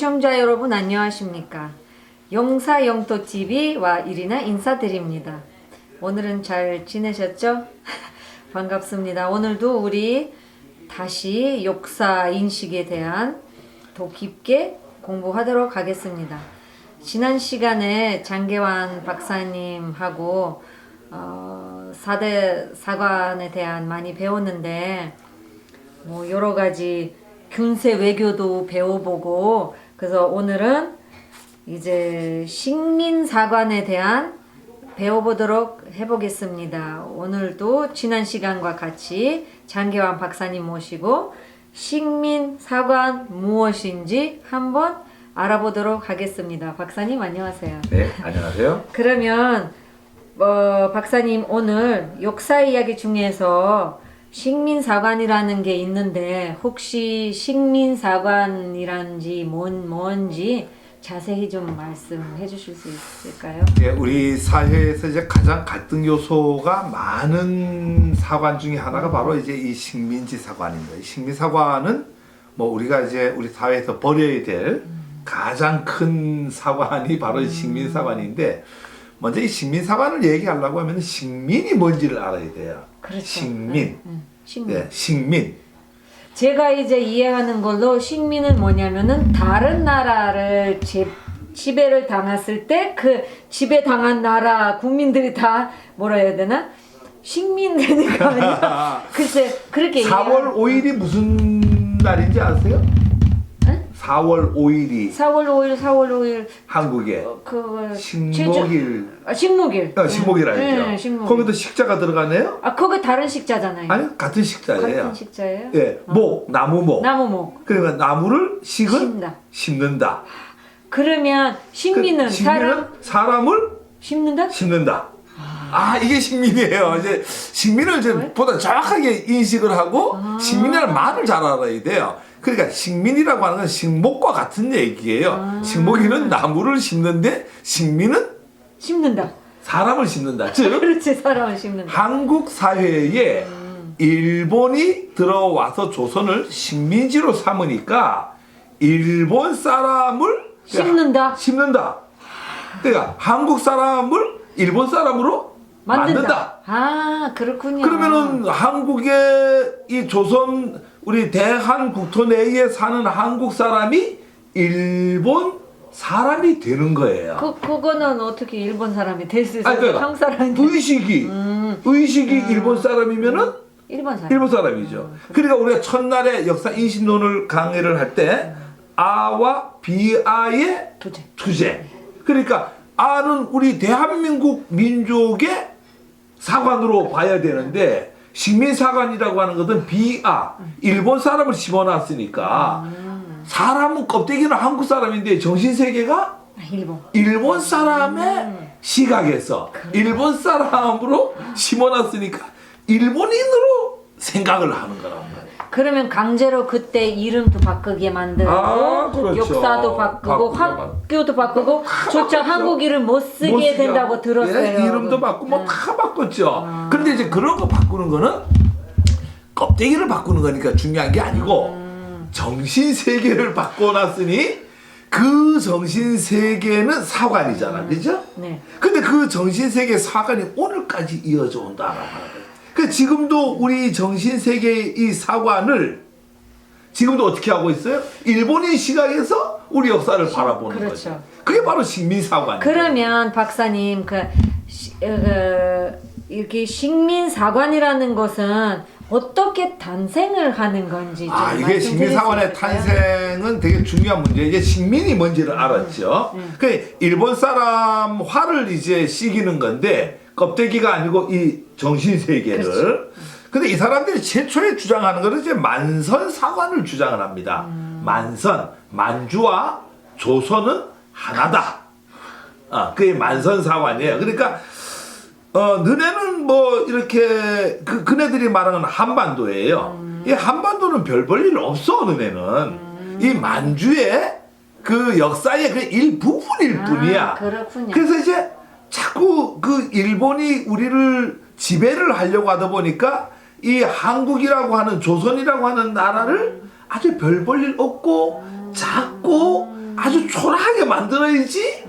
시청자 여러분 안녕하십니까? 용사 영토 TV와 이리나 인사드립니다. 오늘은 잘 지내셨죠? 반갑습니다. 오늘도 우리 다시 역사 인식에 대한 더 깊게 공부하도록 하겠습니다. 지난 시간에 장계환 박사님하고 어, 4대 사관에 대한 많이 배웠는데 뭐 여러 가지 균세 외교도 배워보고 그래서 오늘은 이제 식민사관에 대한 배워보도록 해보겠습니다. 오늘도 지난 시간과 같이 장계환 박사님 모시고 식민사관 무엇인지 한번 알아보도록 하겠습니다. 박사님 안녕하세요. 네, 안녕하세요. 그러면 어, 박사님 오늘 역사 이야기 중에서 식민사관이라는 게 있는데 혹시 식민사관이란지 뭔 뭔지 자세히 좀 말씀해 주실 수 있을까요? 예, 우리 사회에서 이제 가장 갈등 요소가 많은 사관 중에 하나가 바로 이제 이 식민지 사관입니다. 이 식민 사관은 뭐 우리가 이제 우리 사회에서 버려야 될 가장 큰 사관이 바로 이 식민 사관인데 먼저 이 식민 사관을 얘기하려고 하면 식민이 뭔지를 알아야 돼요. 그렇죠. 식민. 응, 식민. 네, 식민. 제가 이제 이해하는 걸로 식민은 뭐냐면은 다른 나라를 제, 지배를 당했을 때 그 지배 당한 나라 국민들이 다 뭐라 해야 되나 식민 아니야? 글쎄 그렇게 4월 5일이 무슨 날인지 아세요? 응? 4월 5일이 4월 5일 4월 5일 한국에 그 식목일 아, 식목일 어, 식목일 알죠? 네, 식목일. 거기도 식자가 들어가네요? 아 그거 다른 식자잖아요. 아니 같은 식자예요. 같은 식자예요? 예, 목 나무 목. 나무목 그러니까 나무를 식은 심다. 심는다. 그러면 식민은 그 사람 사람을 심는다? 심는다. 아 이게 식민이에요. 이제 식민을 이제 보다 정확하게 인식을 하고 아. 식민이라는 말을 잘 알아야 돼요. 그러니까 식민이라고 하는 건 식목과 같은 얘기예요. 아. 식목이는 나무를 심는데 식민은 심는다. 사람을 심는다. 즉 그렇지 사람을 심는다. 한국 사회에 일본이 들어와서 조선을 식민지로 삼으니까 일본 사람을 심는다. 심는다. 그러니까 한국 사람을 일본 사람으로 만든다. 만든다. 아 그렇군요. 그러면은 한국의 이 조선 우리 대한 국토 내에 사는 한국 사람이 일본 사람이 되는 거예요. 그 그거는 어떻게 일본 사람이 될 수 있어요? 아니, 그러니까 한국 사람인데 의식이 음. 의식이 일본 사람이면은 일본 사람. 일본 사람이죠. 그러니까 우리가 첫날에 역사 인신론을 강의를 할 때 아와 비아의 도제. 투제. 그러니까 아는 우리 대한민국 민족의 사관으로 봐야 되는데 식민사관이라고 하는 것은 비아 일본 사람을 집어넣었으니까 사람은 껍데기는 한국 사람인데 정신 세계가 아, 일본. 일본 사람의 시각에서 일본 사람으로 심어놨으니까 일본인으로 생각을 하는 거란 말이에요. 그러면 강제로 그때 이름도 바꾸게 만들고 아, 그렇죠. 역사도 바꾸고 바꾸고 학교도 바꾸고 조차 바꿨죠. 한국인을 못 쓰게 못 쓰게 된다고 하고, 들었어요. 예, 이름도. 바꾸고 뭐 네. 다 바꿨죠. 그런데 이제 그런 거 바꾸는 거는 껍데기를 바꾸는 거니까 중요한 게 아니고 음. 정신 세계를 바꿔놨으니 그 정신 세계는 사관이잖아, 그죠? 네. 근데 그 정신 세계 사관이 오늘까지 이어져 온다라고 하는 거예요. 그 지금도 우리 정신 세계의 이 사관을 지금도 어떻게 하고 있어요? 일본인 시각에서 우리 역사를 바라보는 그렇죠. 거죠. 그게 바로 식민 사관이에요. 그러면 박사님 그, 시- 어, 그 이렇게 식민사관이라는 것은 어떻게 탄생을 하는 건지 좀아 이게 말씀드릴 식민 수 사관의 있을까요? 탄생은 되게 중요한 문제. 이제 식민이 뭔지를 알았죠. 음. 그 일본 사람 화를 이제 시기는 건데 껍데기가 아니고 이 정신 세계를. 그렇죠. 근데 이 사람들이 최초에 주장하는 것은 이제 만선 사관을 주장을 합니다. 음. 만선 만주와 조선은 하나다. 아, 그게 만선 사관이에요. 그러니까 어, 너네는 뭐 이렇게 그 그네들이 말하는 한반도예요. 음. 이 한반도는 별 볼일 없어 너네는. 이 만주의 그 역사의 그 일부분일 아, 뿐이야. 그렇군요. 그래서 이제 자꾸 그 일본이 우리를 지배를 하려고 하다 보니까 이 한국이라고 하는 조선이라고 하는 나라를 아주 별 볼 일 없고 작고 아주 초라하게 만들어야지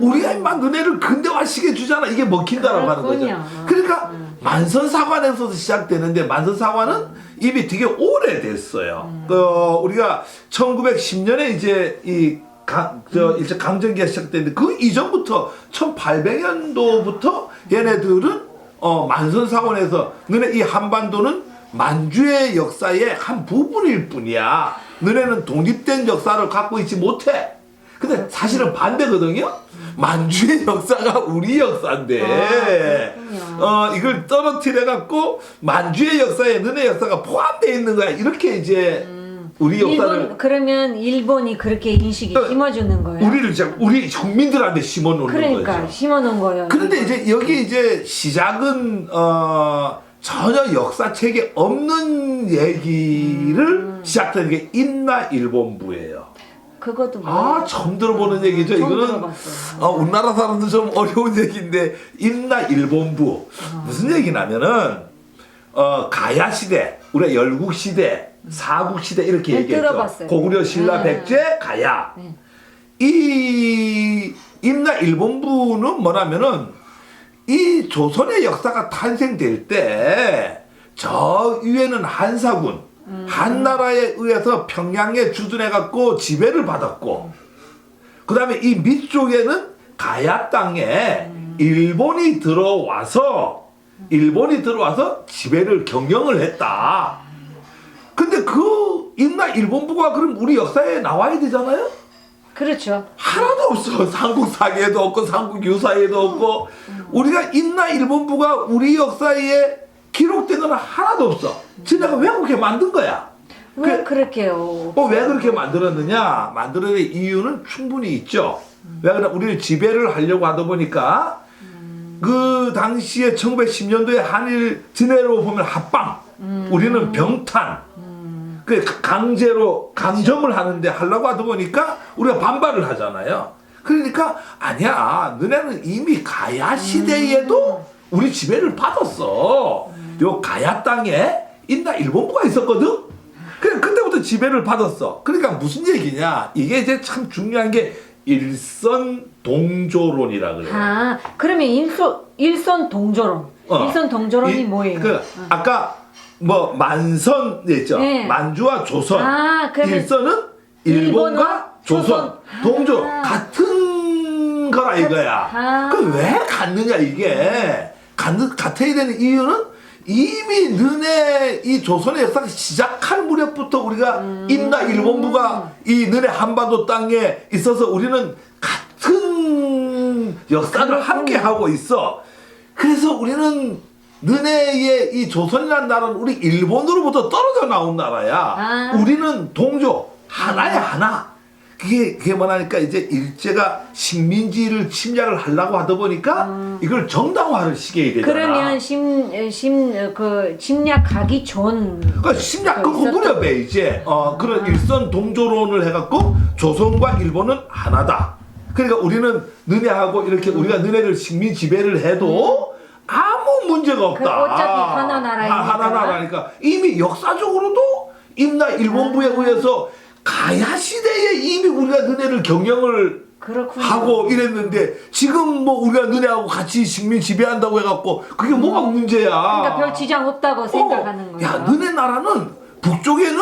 우리가 인마 너네를 근대화시켜 주잖아 이게 먹힌다라고 하는 거죠. 그러니까 만선사관에서도 시작되는데 만선사관은 이미 되게 오래됐어요. 그 우리가 1910년에 이제 이 강, 저, 이제 강점기가 시작됐는데 그 이전부터 1800년도부터 얘네들은 어, 만선 사원에서 너네 이 한반도는 만주의 역사의 한 부분일 뿐이야. 너네는 독립된 역사를 갖고 있지 못해. 근데 사실은 반대거든요. 만주의 역사가 우리 역사인데, 아. 어 이걸 떨어뜨려 갖고 만주의 역사에 너네 역사가 포함되어 있는 거야. 이렇게 이제 우리 역사를 일본 그러면 일본이 그렇게 인식이 어, 심어주는 거예요. 우리를 이제 우리 국민들한테 심어 놓는 그러니까 거죠. 심어놓은 거예요. 그런데 이제 여기 이제 시작은 어 전혀 역사책에 없는 얘기를 음. 시작되는 게 인나 일본부예요. 그것도 뭐아 처음 들어보는 얘기죠. 처음 이거는 들어봤어요. 어, 우리나라 사람들 좀 어려운 얘기인데 인나 일본부 아. 무슨 얘기냐면은 어 가야 시대, 우리가 열국 시대, 사국 시대 이렇게 네, 얘기했죠. 들어봤어요. 고구려 신라 네. 백제 가야. 네. 이 임나 일본부는 뭐냐면은 이 조선의 역사가 탄생될 때 저 위에는 한사군 한나라에 의해서 평양에 주둔해 갖고 지배를 받았고 그 다음에 이 밑쪽에는 가야 땅에 일본이 들어와서 일본이 들어와서 지배를 경영을 했다. 근데 그 임나 일본부가 그럼 우리 역사에 나와야 되잖아요? 그렇죠. 하나도 없어. 삼국 사기에도 없고 삼국 유사에도 없고 우리가 인나 일본부가 우리 역사에 기록된 건 하나도 없어. 지네가 왜 그렇게 만든 거야? 왜 그- 그렇게요? 어, 왜 그렇게 만들었느냐? 만들어낸 이유는 충분히 있죠. 왜 그래? 우리를 지배를 하려고 하다 보니까 그 당시에 1910년도에 한일 진해로 보면 합방, 우리는 병탄, 그 강제로 강점을 하는데 하려고 하다 보니까 우리가 반발을 하잖아요. 그러니까 아니야, 너네는 이미 가야 시대에도 우리 지배를 받았어. 요 가야 땅에 인나 일본부가 있었거든. 그래 그때부터 지배를 받았어. 그러니까 무슨 얘기냐? 이게 이제 참 중요한 게 일선 동조론이라 그래요. 아 그러면 일선 일선 동조론. 어. 일선 동조론이 이- 뭐예요? 그 아까 뭐 만선 있죠. 네. 만주와 조선. 아, 그러면 일선은 일본과 일본과 조선. 동조 아. 같은 거라 이거야. 아. 그왜 같느냐 이게. 같, 같아야 되는 이유는 이미 너네 이 조선의 역사가 시작할 무렵부터 우리가 음. 인나 일본부가 이 너네 한반도 땅에 있어서 우리는 같은 역사를. 함께 하고 있어. 그래서 우리는 너네의 이 조선이라는 나라는 우리 일본으로부터 떨어져 나온 나라야. 아. 우리는 동조 하나야 하나. 그게 그게 뭐냐니까 이제 일제가 식민지를 침략을 하려고 하다 보니까 이걸 정당화를 시켜야 되잖아. 음. 그러면 심심그 침략하기 전 그러니까 침략 그 있었던- 무렵에 이제 어 그런 일선 동조론을 해갖고 조선과 일본은 하나다. 그러니까 우리는 너네하고 이렇게 우리가 너네를 식민 지배를 해도 아무 문제가 없다. 그 어차피 하나 나라이니까. 아, 하나 나라니까 이미 역사적으로도 임나 일본부에 아. 의해서 가야 시대에 이미 우리가 너네를 경영을 그렇군요. 하고 이랬는데 지금 뭐 우리가 너네하고 같이 식민 지배한다고 해갖고 그게 뭐가 문제야? 그러니까 별 지장 없다고 생각하는 어, 거예요. 야, 너네 나라는 북쪽에는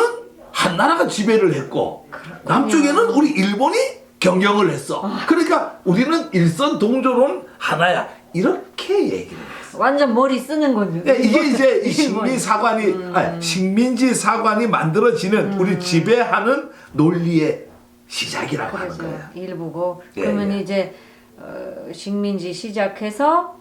한 나라가 지배를 했고 남쪽에는 우리 일본이 경영을 했어. 아. 그러니까 우리는 일선 동조론 하나야. 이렇게 얘기를 했어. 완전 머리 쓰는 거죠. 야, 이게 이제 이. 식민 사관이 아니, 식민지 사관이 만들어지는 우리 지배하는 논리의 시작이라고 하는 그렇죠. 거야. 일부고 예, 그러면 예. 이제 어, 식민지 시작해서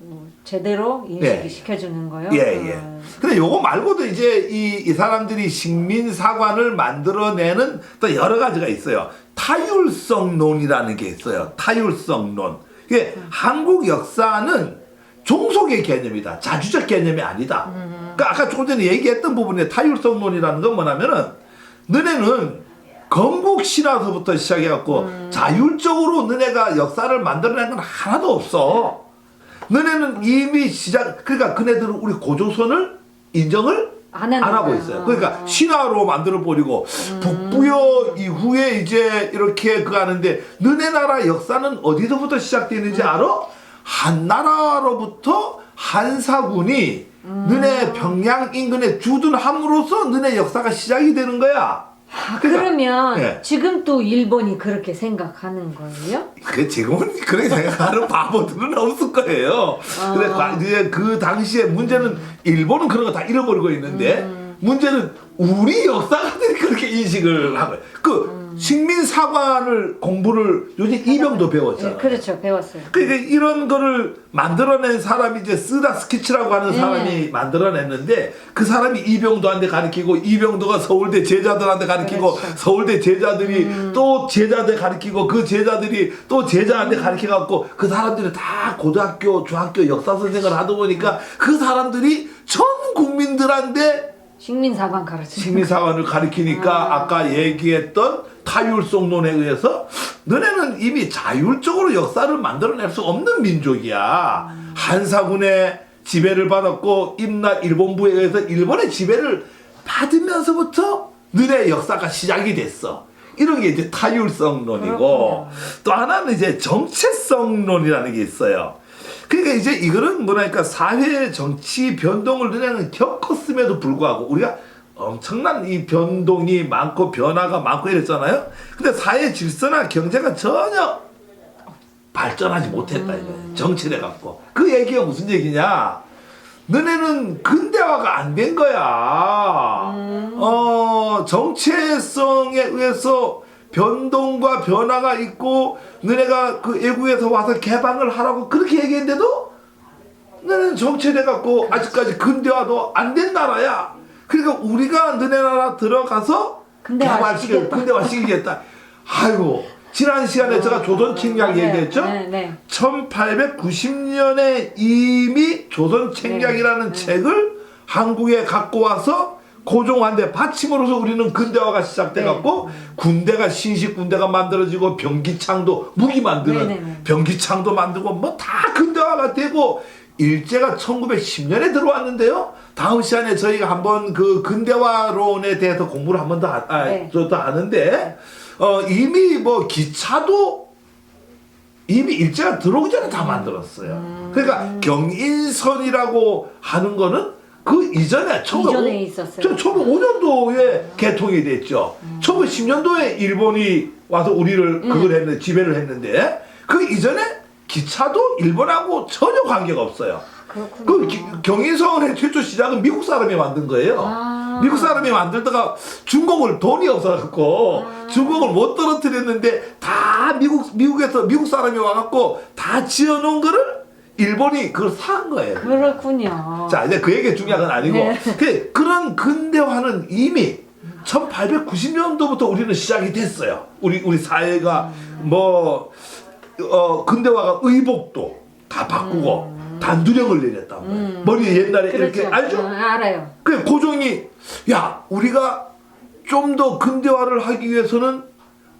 음, 제대로 인식이 예. 시켜주는 거요. 예, 예. 어. 근데 요거 말고도 이제 이, 이 사람들이 식민사관을 만들어내는 또 여러 가지가 있어요. 타율성론이라는 게 있어요. 타율성론. 이게 한국 역사는 종속의 개념이다. 자주적 개념이 아니다. 그러니까 아까 조금 전에 얘기했던 부분에 타율성론이라는 건 뭐냐면은 너네는 건국 신화서부터 시작해갖고 자율적으로 너네가 역사를 만들어낸 건 하나도 없어. 너네는 이미 시작 그러니까 그네들은 우리 고조선을 인정을 안 안 하고. 있어요. 어, 그러니까 어. 신화로 만들어 버리고 북부여 이후에 이제 이렇게 그 하는데 너네 나라 역사는 어디서부터 시작되는지 알아? 한나라로부터 한사군이 너네 평양 인근에 주둔함으로써 너네 역사가 시작이 되는 거야. 아, 그러니까, 그러면 예. 지금 또 일본이 그렇게 생각하는 거예요? 그 지금은 그렇게 생각하는 바보들은 없을 거예요. 근데 과- 이제 그 당시에 문제는 일본은 그런 거 다 잃어버리고 있는데 문제는 우리 역사가들이 그렇게 인식을 한 거예요. 그 식민 사관을 공부를 요즘 이병도 배웠잖아요. 예, 그렇죠. 배웠어요. 그러니까 이런 거를 만들어낸 사람이 이제 쓰다 스키치라고 하는 네. 사람이 만들어냈는데 그 사람이 이병도한테 가르치고 이병도가 서울대 제자들한테 가르치고 그렇죠. 음. 서울대 제자들이 또 제자들 가르치고 그 제자들이 또 제자한테 가르쳐 갖고 그 사람들이 다 고등학교 중학교 역사 선생을 하다 보니까 그 사람들이 전 국민들한테 식민사관 가르쳐. 식민사관을 가리키니까 아 까 얘기했던 타율성론에 의해서 너네는 이미 자율적으로 역사를 만들어낼 수 없는 민족이야. 한사군의 지배를 받았고 임나 일본부에 의해서 일본의 지배를 받으면서부터 너네 역사가 시작이 됐어. 이런 게 이제 타율성론이고 그렇군요. 또 하나는 이제 정체성론이라는 게 있어요. 그러니까 이제 이거는 뭐랄까 사회 정치 변동을 그냥 겪었음에도 불구하고 우리가 엄청난 이 변동이 많고 변화가 많고 이랬잖아요. 근데 사회 질서나 경제가 전혀 발전하지 못했다 이거예요. 정치돼 갖고 그 얘기가 무슨 얘기냐? 너네는 근대화가 안 된 거야. 어 정체성에 의해서 변동과 변화가 있고 너네가 그 외국에서 와서 개방을 하라고 그렇게 얘기했는데도 너는 정체돼 갖고 아직까지 근대화도 안 된 나라야. 그러니까 우리가 너네 나라 들어가서 개발시켜. 근대화 시키겠다. 아이고 지난 시간에 제가 조선 책략 네, 얘기했죠. 네, 네. 1890년에 이미 조선 책략이라는 네, 네. 책을 한국에 갖고 와서 고종한테 바침으로써 우리는 근대화가 시작돼 갖고 네. 군대가 신식 군대가 만들어지고 병기창도 무기 만드는 네, 네, 네. 병기창도 만들고 뭐 다 근대화가 되고 일제가 1910년에 들어왔는데요. 다음 시간에 저희가 한번 그 근대화론에 대해서 공부를 한 번 더 아, 네. 더 하는데 어, 이미 뭐 기차도 이미 일제가 들어오기 전에 다 만들었어요. 음. 그러니까 경인선이라고 하는 거는 그 이전에 이전에 있었어요. 1905년도에 개통이 됐죠. 음. 1910년도에 일본이 와서 우리를 그걸 했는데 지배를 했는데 그 이전에 기차도 일본하고 전혀 관계가 없어요. 그렇군요. 그 기- 경인선의 최초 시작은 미국 사람이 만든 거예요. 아. 미국 사람이 만들다가 중국을 돈이 없어갖고 아. 중국을 못 떨어뜨렸는데 다 미국 미국에서 미국 사람이 와갖고 다 지어놓은 거를 일본이 그걸 산 거예요. 그렇군요. 자 이제 그 얘기 중요한 건 아니고 네. 그, 그런 근대화는 이미 1890년도부터 우리는 시작이 됐어요. 우리 우리 사회가 뭐 어, 근대화가 의복도 다 바꾸고 단두령을 내렸단 말이에요. 머리에 옛날에 이렇게 그렇죠. 알죠? 어, 알아요. 그 고종이 야 우리가 좀 더 근대화를 하기 위해서는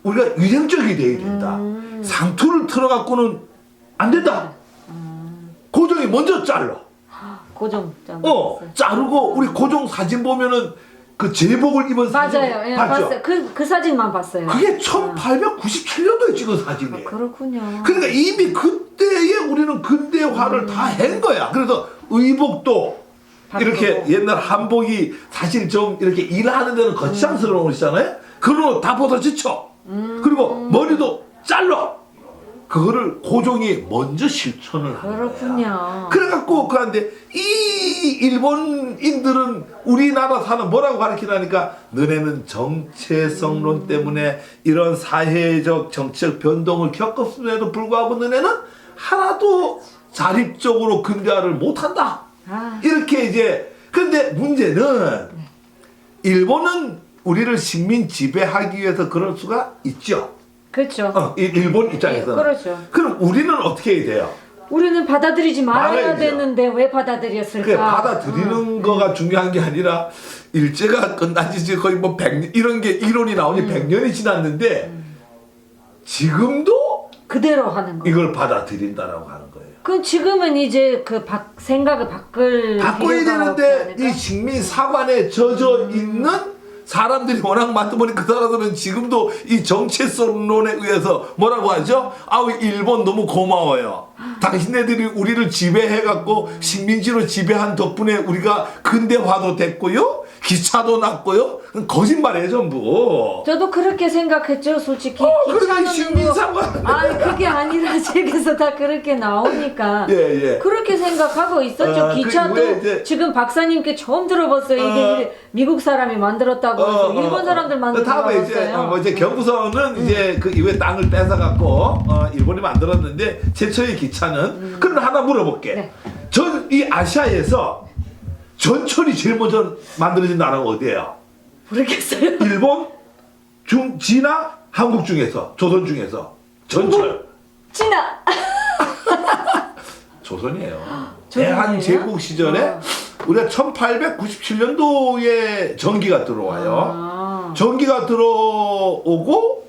우리가 위생적이 돼야 된다. 음. 상투를 틀어갖고는 안 된다. 고종이 먼저 잘라. 고정 점. 어 자르고 우리 고종 사진 보면은 그 제복을 입은 사진 맞아요. 예, 봤죠? 봤어요. 그, 그 사진만 봤어요. 그게 1897년도에 찍은 사진이에요. 그렇군요. 그러니까 이미 그때에 우리는 근대화를 다 한 거야. 그래서 의복도 바꾸고. 이렇게 옛날 한복이 사실 좀 이렇게 일하는 데는 거창스러운 옷이잖아요. 그걸로 다 벗어 지쳐. 그리고 머리도 잘라. 그거를 고종이 먼저 실천을 한. 그렇군요. 그래갖고 그런데 이 일본인들은 우리나라 사는 뭐라고 가르치라니까 너네는 정체성론 때문에 이런 사회적 정치적 변동을 겪었음에도 불구하고 너네는 하나도 자립적으로 근대화를 못한다. 아, 이렇게 이제 근데 문제는 일본은 우리를 식민 지배하기 위해서 그럴 수가 있죠. 그렇죠. 어, 일- 일본 입장에서는. 예, 그렇죠. 그럼 우리는 어떻게 해야 돼요? 우리는 받아들이지 말아야 말아야죠. 되는데 왜 받아들였을까? 그게 받아들이는 음. 거가 중요한 게 아니라 일제가 끝난 지 거의 뭐 100년 이런 게 이론이 나오니 음. 100년이 지났는데 지금도 그대로 하는 거. 이걸 받아들인다라고 하는 거예요. 그 지금은 이제 그 바, 생각을 바꿀 바꿔야 되는데 이 않을까? 식민 사관에 젖어 있는 사람들이 워낙 많다 보니 그 사람들은 지금도 이 정체성론에 의해서 뭐라고 하죠? 아우 일본 너무 고마워요. 당신네들이 우리를 지배해갖고 식민지로 지배한 덕분에 우리가 근대화도 됐고요, 기차도 났고요. 거짓말이에요 전부. 저도 그렇게 생각했죠, 솔직히. 어, 그러니 기차는 식민 뭐- 사관. 아니 그게 아니라 책에서 다 그렇게 나오니까. 예 예. 그렇게 생각하고 있었죠. 어, 그 기차도 이제- 지금 박사님께 처음 들어봤어요. 이게 어. 일- 미국 사람이 만들었다고 해서 어, 어, 일본 사람들 어. 만든 줄 다음에 이제 알았어요. 음. 어, 뭐 이제 경부선은 이제 그 이후에 땅을 뺏어 갖고 어, 일본이 만들었는데 최초의 기차는 그럼 하나 물어볼게. 음. 네. 전이 아시아에서 전철이 제일 먼저 만들어진 나라가 어디예요? 모르겠어요. 일본, 중, 지나, 한국 중에서 조선 중에서 전철 진아. 조선이에요. 조선이에요? 대한 제국 시절에 어. 우리가 1897년도에 전기가 들어와요. 아. 전기가 들어오고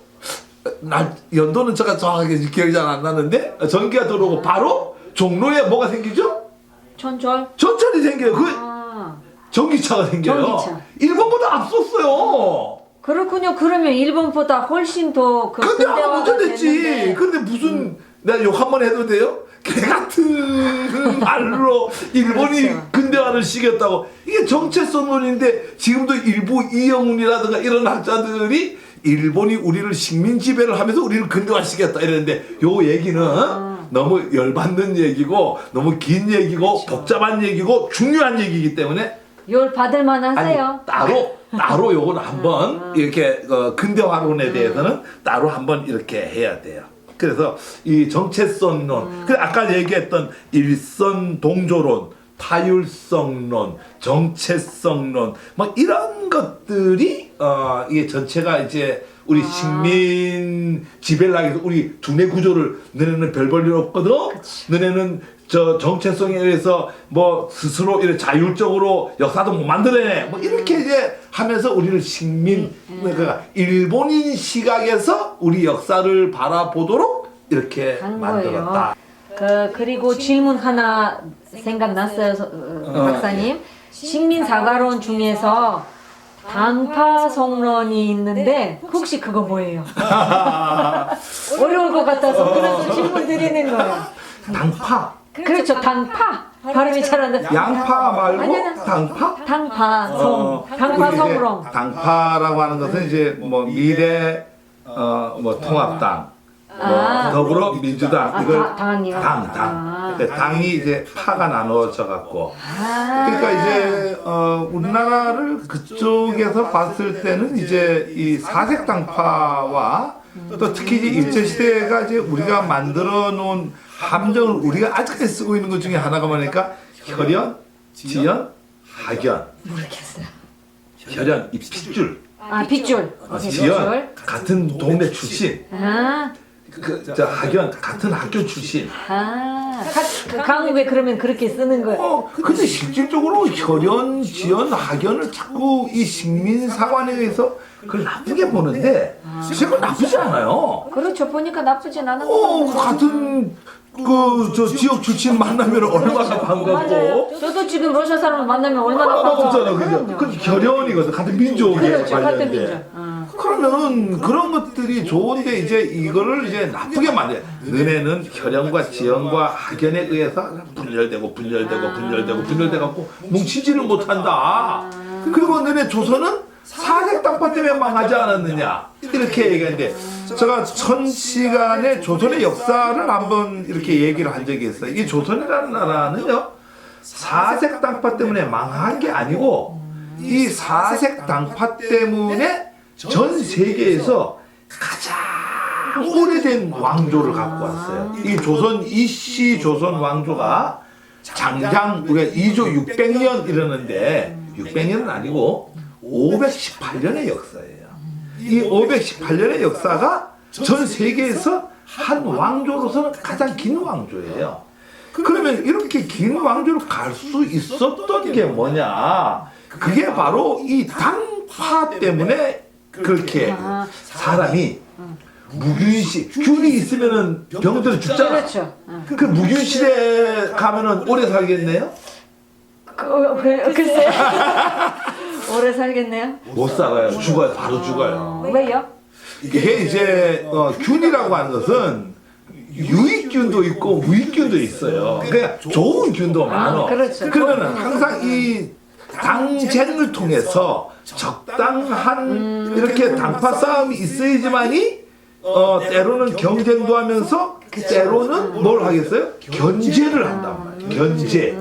나 연도는 제가 정확하게 기억이 잘 안 나는데 전기가 들어오고 바로 종로에 뭐가 생기죠? 전철. 전철이 생겨요. 그 아. 전기차가 생겨요. 전기차. 일본보다 앞섰어요. 그렇군요. 그러면 일본보다 훨씬 더 그 근데 아무 문제 됐지. 됐는데. 근데 무슨 내가 욕 한 번 해도 돼요? 개 같은 말로 일본이 그렇죠. 근대화를 시켰다고 이게 정체성론인데 지금도 일부 이영훈이라든가 이런 학자들이 일본이 우리를 식민 지배를 하면서 우리를 근대화 시켰다 이랬는데 요 얘기는 아. 너무 열받는 얘기고 너무 긴 얘기고 그렇죠. 복잡한 얘기고 중요한 얘기이기 때문에 열 받을 만하세요. 아니 따로 따로 요거는 한번 음, 음. 이렇게 어, 근대화론에 대해서는 따로 한번 이렇게 해야 돼요. 그래서 이 정체성론, 음. 그 아까 얘기했던 일선 동조론, 타율성론, 정체성론, 뭐 이런 것들이 어 이게 전체가 이제 아. 우리 식민 지배를 하기 위해서 우리 두뇌 구조를 너네는 별 볼일 없거든. 너네는 저 정체성에 의해서 뭐 스스로 이렇게 자율적으로 역사도 못 만들어내. 뭐 이렇게 이제 하면서 우리를 식민 그러니까 일본인 시각에서 우리 역사를 바라보도록 이렇게 한 만들었다. 그 그리고 질문 하나 생각났어요, 서- 어, 박사님. 식민 사과론 중에서 당파성론이 있는데 혹시 그거 뭐예요? 어려울 것 같아서 그래서 질문 드리는 거예요. 당파, 그렇죠, 당파. 발음이 잘안 돼. 양파 말고 아니, 아니. 당파? 당파성, 어, 당파성론. 이제 당파라고 하는 것은 이제 뭐 미래 어뭐 통합당, 뭐 아. 더불어 민주당 아, 이걸 다- 당이요? 당, 당. 아. 근데 당이 이제 파가 나누어져 갖고 아. 그러니까 이제 어 우리나라를 그쪽에서 봤을 때는 이제 이 사색 당파와 또 특히 이제 일제 시대가 이제 우리가 만들어 놓은 함정을 우리가 아직까지 쓰고 있는 것 중에 하나가 뭐니까 혈연, 지연, 학연. 모르겠어요. 혈연 이 핏줄, 아 빗줄. 어. 지연 같은 동네 출신, 아. 그 저 학연 같은 학교 출신. 아, 가, 그 강국에 그러면 그렇게 쓰는 거예요. 어, 근데 실질적으로 혈연, 지연, 학연을 자꾸 이 식민 사관에 의해서 그걸 나쁘게 보는데 실은 나쁘지 않아요. 그렇죠. 보니까 나쁘진 않은 것 어. 같은 그 저 지역 출신 만나면 얼마나. 반갑고. 저도 지금 러시아 사람을 만나면 얼마나 아, 없잖아, 그죠? 그 혈연이거든, 같은 민족에 그렇죠. 같은 관련된. 민족. 어. 그러면은 그런 것들이 좋은데 이제 이거를 이제 나쁘게 만들. 너네는 혈연과 지연과 학연에 의해서 분열되고 분열되고 분열되고 분열돼 갖고 뭉치지를 못한다. 그리고 너네 조선은 사색 땅파 때문에 망하지 않았느냐 이렇게 얘기하는데 제가 천 시간에 조선의 역사를 한번 이렇게 얘기를 한 적이 있어요. 이 조선이라는 나라는요 사색 땅파 때문에 망한 게 아니고 이 사색 당파 때문에 전 세계에서 가장 오래된 왕조를 갖고 왔어요. 이 조선 이씨 조선 왕조가 장장 우리가 2조 600년 이러는데 600년은 아니고 518년의 역사예요. 이 518년의 역사가 전 세계에서 한 왕조로서는 가장 긴 왕조예요. 그러면 이렇게 긴 왕조를 갈 수 있었던 게 뭐냐? 그게 바로 이 당파 때문에 그렇게 아. 사람이 무균시 균이 있으면은 병들어 죽잖아. 그렇죠. 어. 그 무균 시대 가면은 오래 살겠네요? 그, 그, 글쎄 오래 살겠네요. 못 살아요. 죽어요. 바로 죽어요. 어, 왜요? 이게 이제 어, 균이라고 하는 것은 유익균도 있고 무익균도 있어요. 그러니까 좋은 균도 많아. 그렇죠. 그러면 항상 이 당쟁을 통해서 적당한 이렇게 당파 싸움이 있어야지만이 어 때로는 경쟁도 하면서 때로는 뭘 하겠어요? 견제를 한단 말이에요. 견제.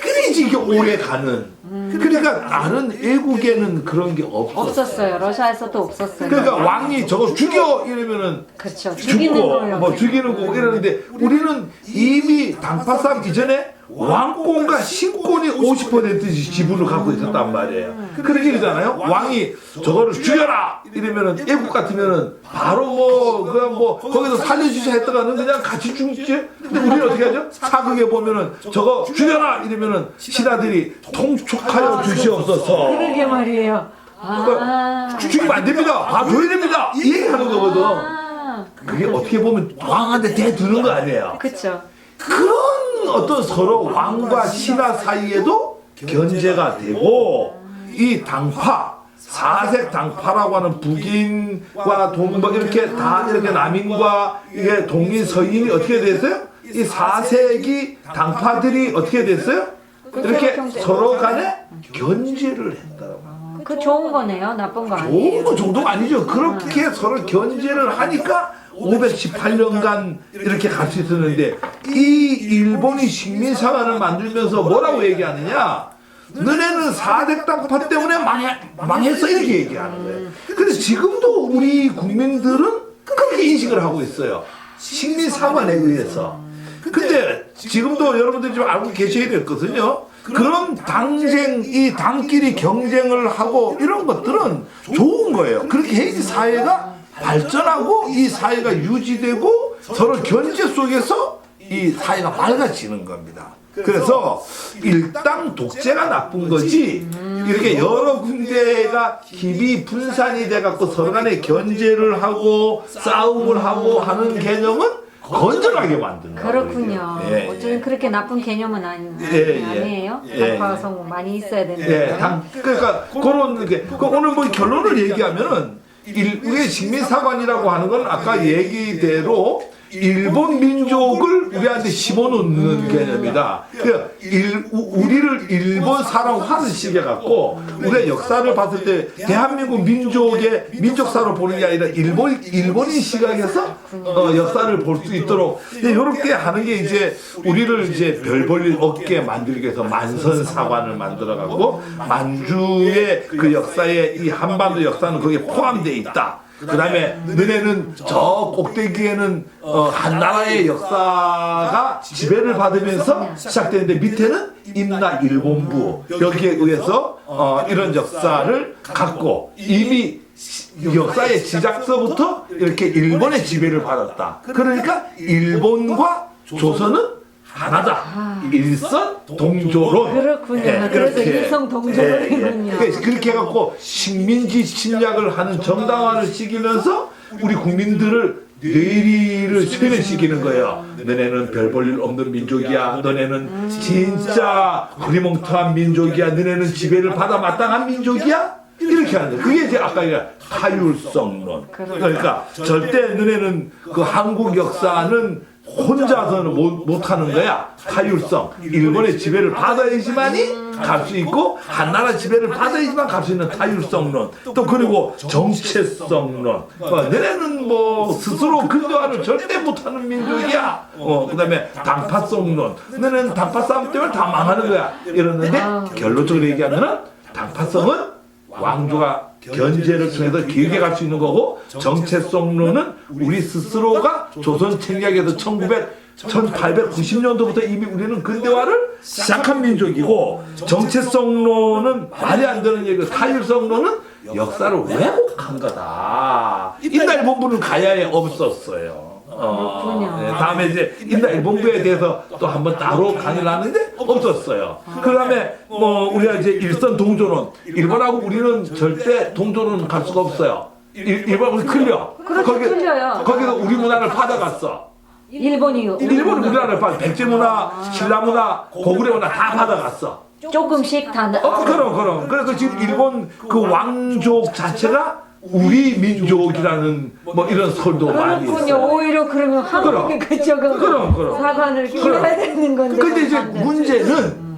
그래야지 이게 오래 가는. 그러니까 다른 외국에는 그런 게 없어. 없었어요. 러시아에서도 없었어요. 그러니까 왕이 저거 죽여 이러면은 그렇죠. 죽이는 죽고 거예요. 뭐 죽이는 거 이러는데 우리는 이미 당파 싸움 이전에 왕권과 신권이 50%씩 지분을 갖고 있었단 말이에요. 그렇게 되잖아요. 왕이 저거를 죽여라 이러면은 애국 같으면은 바로 뭐 그냥 뭐 거기서 살려주자 했다가는 그냥 같이 죽지. 근데 우리는 어떻게 하죠? 사극에 보면은 저거 죽여라 이러면은 신하들이 통촉하여 주시옵소서. 그러게 말이에요. 아. 죽이면 안 됩니다. 봐줘야 됩니다. 이 얘기하는 거거든. 아. 그게 어떻게 보면 왕한테 대두는 거 아니에요. 그쵸. 그런 어떤 서로 왕과 신하 사이에도 견제가 되고 이 당파 사색 당파라고 하는 북인과 동북 이렇게 다 이렇게 남인과 이게 동인 서인이 어떻게 됐어요? 이 사색이 당파들이 어떻게 됐어요? 이렇게 서로 간에 견제를 했다고. 그 좋은 거네요. 나쁜 거 좋은 아니에요. 거 정도가 아니죠. 그렇게 서로 견제를 하니까 518년간 이렇게 갈 수 있었는데 이 일본이 식민사관을 만들면서 뭐라고 얘기하느냐? 너네는 사대 땅파 때문에 망해, 망했어 이렇게 얘기하는 거예요. 근데 지금도 우리 국민들은 그렇게 인식을 하고 있어요. 식민사관에 의해서. 근데 지금도 여러분들이 좀 알고 계셔야 되거든요. 그런 당쟁, 이 당끼리 경쟁을 하고 이런 것들은 좋은 거예요. 그렇게 해야지 사회가 발전하고 이 사회가 유지되고 서로 견제 속에서 이 사회가 맑아지는 겁니다. 그래서 일당 독재가 나쁜 거지 이렇게 여러 군데가 힘이 분산이 돼갖고 서로 간에 견제를 하고 싸움을 하고 하는 개념은 건전하게 만드는 거예요. 그렇군요. 예, 예. 어쩌면 그렇게 나쁜 개념은 아니, 예, 예. 아니에요. 예, 당파 예. 성공 많이 있어야 되는데. 예, 당, 그러니까 그런 게 그 오늘 뭐 결론을 얘기하면은 일국의 식민사관이라고 하는 건 아까 얘기대로 일본 민족을 우리한테 심어놓는 개념이다. 그 일, 우- 우리를 일본 사람화는 시켜 갖고 우리가 역사를 봤을 때 대한민국 민족의 민족사로 보는 게 아니라 일본 일본인 시각에서 어, 역사를 볼 수 있도록 이렇게 하는 게 이제 우리를 이제 별 볼 일 없게 만들기 위해서 만선 사관을 만들어 갖고 만주의 그 역사에 이 한반도 역사는 거기에 포함되어 있다. 그 다음에 너네는 저 꼭대기에는 어, 한 나라의 역사가 지배를 받으면서 시작되는데 밑에는 임나 일본부. 여기에 의해서 어, 이런 역사를 갖고 이미 시- 역사의 시작서부터 이렇게 일본의 지배를 받았다. 그러니까 일본과 조선은 하나다. 일선 동조론. 그렇군요. 그래서 일성 동조론이군요. 예, 예. 그렇게 해갖고 식민지 침략을 하는 정당화를 시키면서 우리 국민들을 뇌리를 쇠뇌시키는 거예요. 너네는 별 볼 일 없는 민족이야. 너네는 진짜 흐리멍텅한 민족이야. 너네는 지배를 받아 마땅한 민족이야. 이렇게 하는 거예요. 그게 이제 아까 얘기한 타율성론. 그러니까 절대 너네는 그 한국 역사는 혼자서는 못, 못 하는 거야. 타율성. 일본의 지배를 받아야지만이 갈 수 있고, 한나라 지배를 받아야지만 갈 수 있는 타율성론. 또 그리고 정체성론. 어, 너네는 뭐 스스로 근거를 절대 못 하는 민족이야. 어, 그 다음에 당파성론. 너네는 당파 싸움 때문에 다 망하는 거야. 이러는데, 결론적으로 얘기하면은, 당파성은 왕조가 견제를 통해서 길게 갈 수 있는 거고 정체성론은 우리 스스로가 조선 침략에서 1900 1890년도부터 이미 우리는 근대화를 시작한 민족이고 정체성론은 말이 안 되는 얘기고 타율성론은 역사를 왜곡한 거다. 인달 본부는 가야에 없었어요. 어, 그렇군요. 네, 다음에 이제 인달 본부에 대해서 또 한번 따로 강의를 하는데 없었어요. 그 다음에 뭐 우리가 이제 일선 동조론 일본하고 우리는 절대 동조론 갈 수가 없어요. 일- 일본 우리 클려. 그렇죠, 거기- 틀려요. 거기서 우리 문화를 받아갔어. 일본이 일본 우리나라를 받아. 백제 문화, 신라 문화, 고구려 문화 다 받아갔어. 조금씩 다 나- 어, 그럼, 그럼. 그래서 지금 일본 그 왕족 자체가 우리 민족이라는 뭐 이런 설도 많이 그렇군요. 있어요. 오히려 그러면 한국이 그쪽은 그럼, 그럼. 사관을 키워야 되는 건데. 근데 이제. 문제는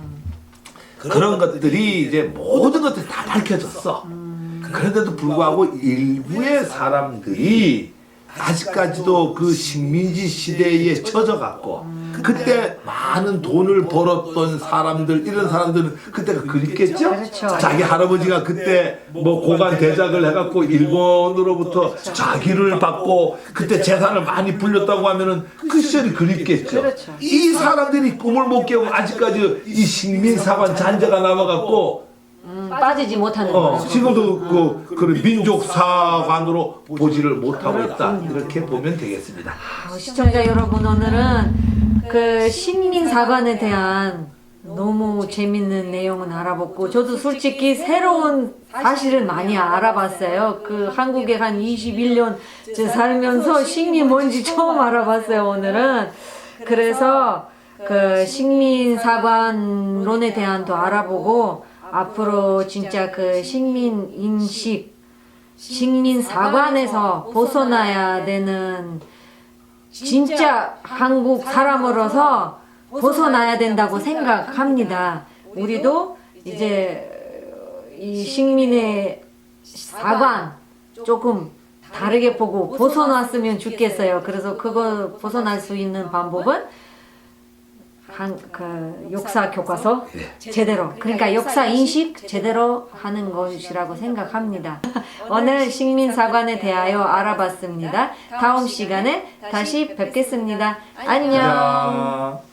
그런 것들이 이제 모든 것들이 다 밝혀졌어. 그런데도 불구하고 일부의 사람들이 아직까지도 그 식민지 시대에 처져갖고 그때 많은 돈을 벌었던 사람들 이런 사람들은 그때가 그립겠죠? 그렇죠. 자기 할아버지가 그때 뭐 고관 대작을 해갖고 일본으로부터 자기를 받고 그때 재산을 많이 불렸다고 하면은 그 시절이 그립겠죠. 그렇죠. 이 사람들이 꿈을 못 깨고 아직까지 이 식민사관 잔재가 남아갖고 음, 빠지지 못하는 어, 거죠. 지금도 그, 그 민족사관으로 보지를 못하고 있다 이렇게 보면 되겠습니다. 어, 시청자 여러분 오늘은 그 식민 사관에 대한 너무 재밌는 내용은 알아봤고 저도 솔직히 새로운 사실을 많이 알아봤어요. 그 한국에 한 21년 째 살면서 식민 뭔지 처음 알아봤어요. 오늘은 그래서 그 식민 사관론에 대한도 알아보고 앞으로 진짜 그 식민 인식 식민 사관에서 벗어나야 되는 진짜 한국 사람으로서 벗어나야 된다고 생각합니다. 우리도 이제 이 식민의 사관 조금 다르게 보고 벗어났으면 좋겠어요. 그래서 그거 벗어날 수 있는 방법은 한 그 역사 교과서 제대로 그러니까 역사 인식 제대로 하는 것이라고 생각합니다. 오늘 식민사관에 대하여 알아봤습니다. 다음 시간에 다시 뵙겠습니다. 안녕. 자.